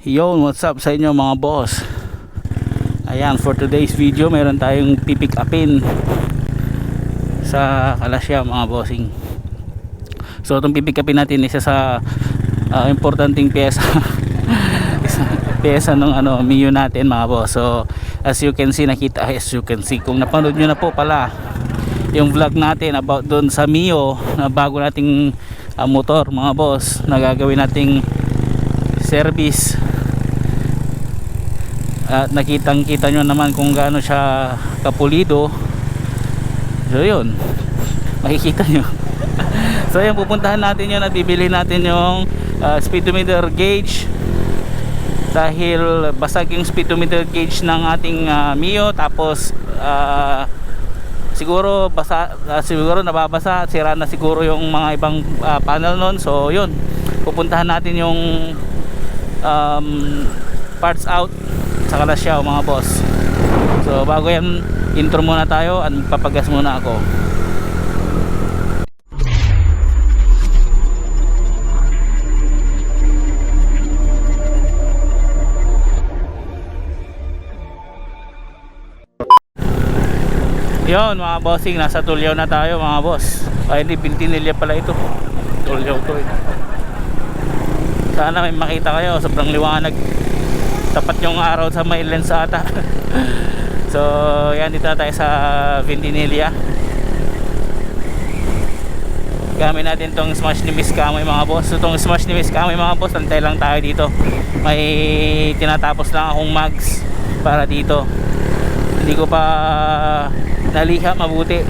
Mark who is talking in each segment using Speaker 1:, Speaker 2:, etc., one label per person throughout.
Speaker 1: Yon, what's up sa inyo mga boss? Ayan, for today's video, meron tayong pipick upin sa Kalasya mga bossing. So, itong pipick upin natin isa sa ah, importanteng pyesa. Isa- pyesa ng ano, Mio natin mga boss. So, as you can see, nakita, as you can see, kung napanood nyo na po pala yung vlog natin about doon sa Mio na bago nating ah, motor mga boss na gagawin nating service at nakitang kita nyo naman kung gaano siya kapulido. So yun. Makikita nyo. So yun pupuntahan natin yun at bibili natin yung ah, speedometer gauge. Dahil basag yung speedometer gauge ng ating ah, Mio. Tapos ah, siguro basa ah, siguro nababasa at sira na siguro yung mga ibang ah, panel nun. So yun. Pupuntahan natin yung um, parts out sa Kalasyaw mga boss so bago yan intro muna tayo at papagas muna ako Yon mga bossing, nasa Tulyaw na tayo mga boss. Ay hindi, Pintinilya pala ito. Tulyaw to eh. Sana may makita kayo, sobrang liwanag. Tapat yung araw sa may lens ata. so, yan dito tayo sa Pintinilya. Gamit natin tong smash ni Miss Kamoy mga boss. So, tong smash ni Miss Kamoy mga boss, antay lang tayo dito. May tinatapos lang akong mags para dito hindi ko pa naliha mabuti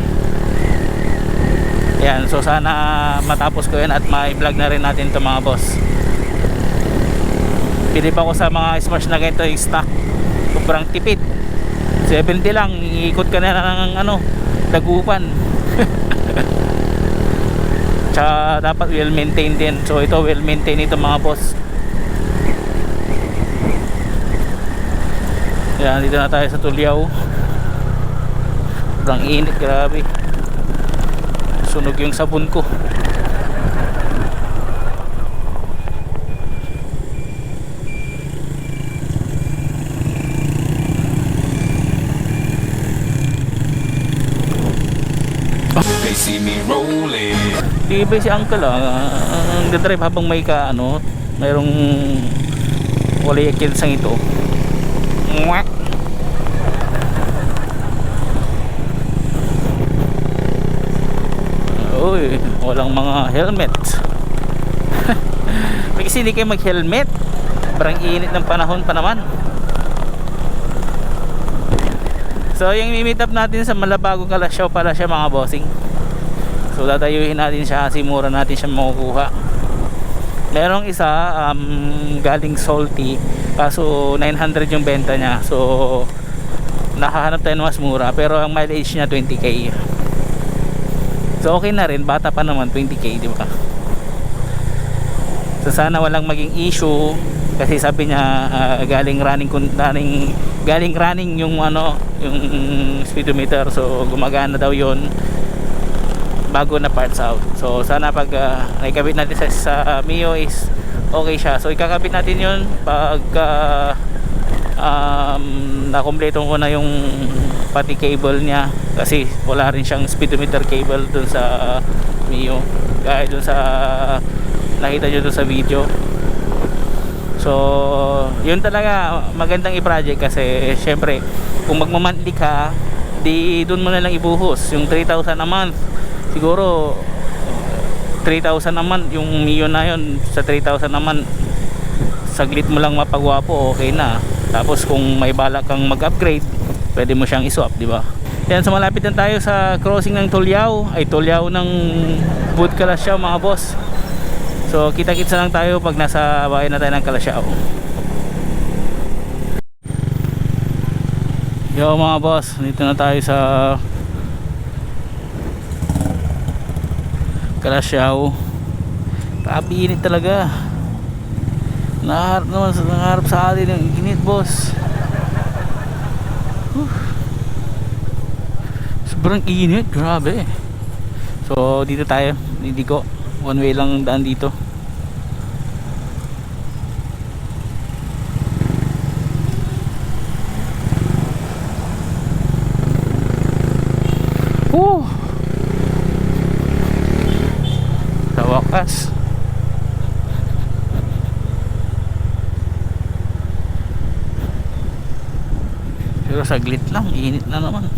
Speaker 1: yan so sana matapos ko yan at ma-vlog na rin natin to mga boss pili pa ko sa mga smash na ganito yung stock sobrang tipid 70 lang iikot ka na ng ano dagupan tsaka dapat well maintained din so ito well maintained ito mga boss Yan, dito na tayo sa Tulyaw. Sobrang init, grabe. Sunog yung sabon ko. Di ba si uncle ah, ang drive habang may ka ano, mayroong walay kilsang ito. Mwah! Uy, walang mga helmet. May kasi hindi kayo mag-helmet. Parang init ng panahon pa naman. So, yung meet up natin sa Malabago Kalasyaw pala siya mga bossing. So, dadayuhin natin siya kasi mura natin siya makukuha. Merong isa um, galing salty kaso 900 yung benta niya. So, nakahanap tayo ng mas mura pero ang mileage niya 20k. So okay na rin, bata pa naman 20k, di ba? So sana walang maging issue kasi sabi niya ah, galing running running galing running yung ano, yung speedometer. So gumagana daw 'yon bago na parts out. So sana pag uh, naikabit natin sa, sa Mio is okay siya. So ikakabit natin 'yon pag ah, um, nakompleto ko na yung pati cable niya kasi wala rin siyang speedometer cable dun sa Mio gaya dun sa nakita nyo dun sa video so yun talaga magandang i-project kasi syempre kung magmamonthly ka di dun mo na lang ibuhos yung 3,000 a month siguro 3,000 a month. Yung Mio na yun sa 3,000 a month saglit mo lang mapagwapo okay na. Tapos kung may balak kang mag-upgrade pwede mo siyang iswap di ba? Yan so malapit na tayo sa crossing ng Tulyao. Ay Tulyao ng Bud Kalasyaw mga boss. So kita kitsa lang tayo pag nasa bahay na tayo ng Kalasyaw yo mga boss dito na tayo sa Kalasyaw Grabe init talaga. Nangarap naman sa nangarap sa alin ng init boss. Whew. Sobrang init grabe. So dito tayo Hindi ko one way lang daan dito. Woo! Malakas pero saglit lang init na naman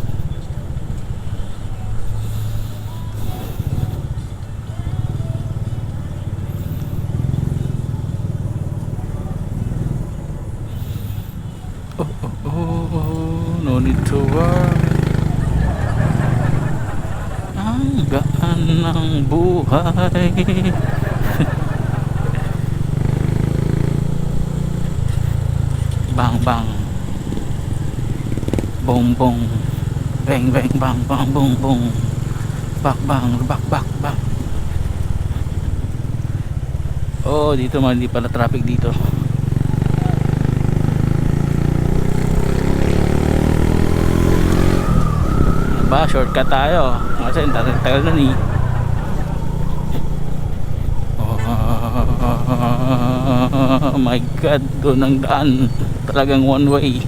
Speaker 1: buhay. Bang bang. Bong bong. Bang bang bang bang bong bong. Bak bang bak bak bak. Oh dito hindi pala traffic dito. Ba shortcut tayo. Kasi tagal na ni oh my god doon ang daan. Talagang one way.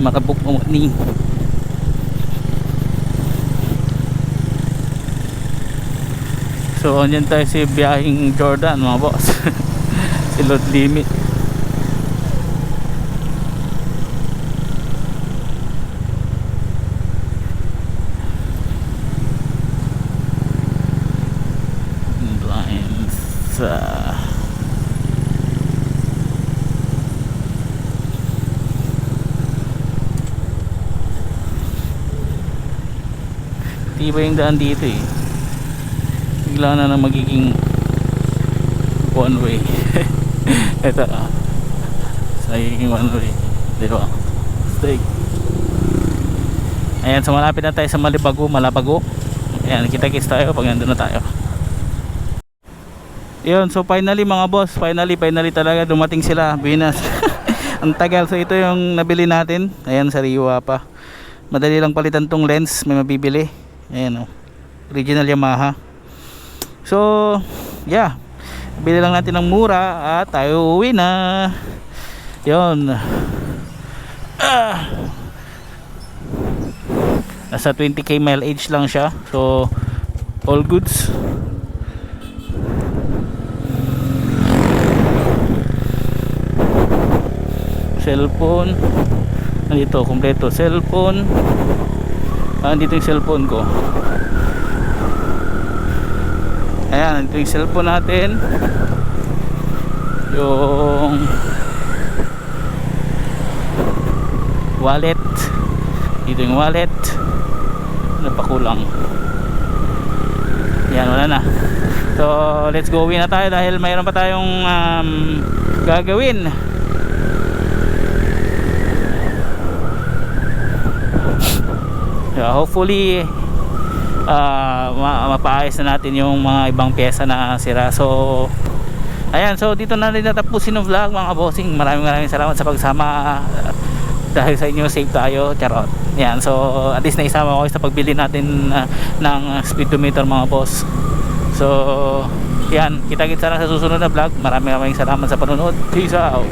Speaker 1: Marabok mo ni. So andyan tayo si biyahing Jordan mga boss. Si load limit uh, Tiba yung daan dito eh. Bigla na na magiging one way. Ito ah. Sagiging one way. Di ba? Stay. Ayan, so malapit na tayo sa Malibago, Malabago. Ayan, kita-kits tayo pag nandun na tayo. Yun, so finally mga boss, finally, finally talaga dumating sila, Binas. Ang tagal, so ito yung nabili natin. Ayan, sariwa pa. Madali lang palitan tong lens, may mabibili. Ayan o. Original Yamaha. So, yeah. Bili lang natin ng mura at tayo uwi na. Yun. Ah. Nasa 20k mileage lang siya. So, all goods. Cellphone. Nandito, kompleto. Cellphone. Ah, dito yung cellphone ko. Ayan, ito yung cellphone natin. Yung wallet. Dito yung wallet. Napakulang. Yan, wala na. So, let's go uwi na tayo dahil mayroon pa tayong um, gagawin. Yeah, hopefully uh, ma mapaayos na natin yung mga ibang pyesa na sira. So ayan, so dito na rin natapusin ng vlog mga bossing. Maraming maraming salamat sa pagsama uh, dahil sa inyo safe tayo. Charot. Yan, so at least naisama ko sa pagbili natin uh, ng speedometer mga boss. So yan, kita-kita na sa susunod na vlog. Maraming maraming salamat sa panonood. Peace out.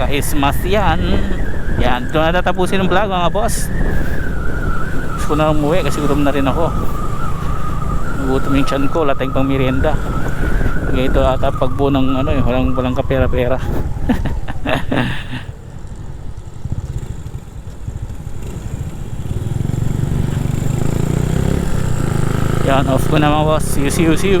Speaker 1: Shush! Baka ismas yan. Yan, ito na tatapusin ng vlog mga boss. Gusto ko na umuwi kasi gutom na rin ako. Gutom yung tiyan ko, latay pang merienda. Kaya ito ata pagbuo ng ano eh, walang, walang kapera-pera. Yan, off ko na mga boss. See you, see you, see you.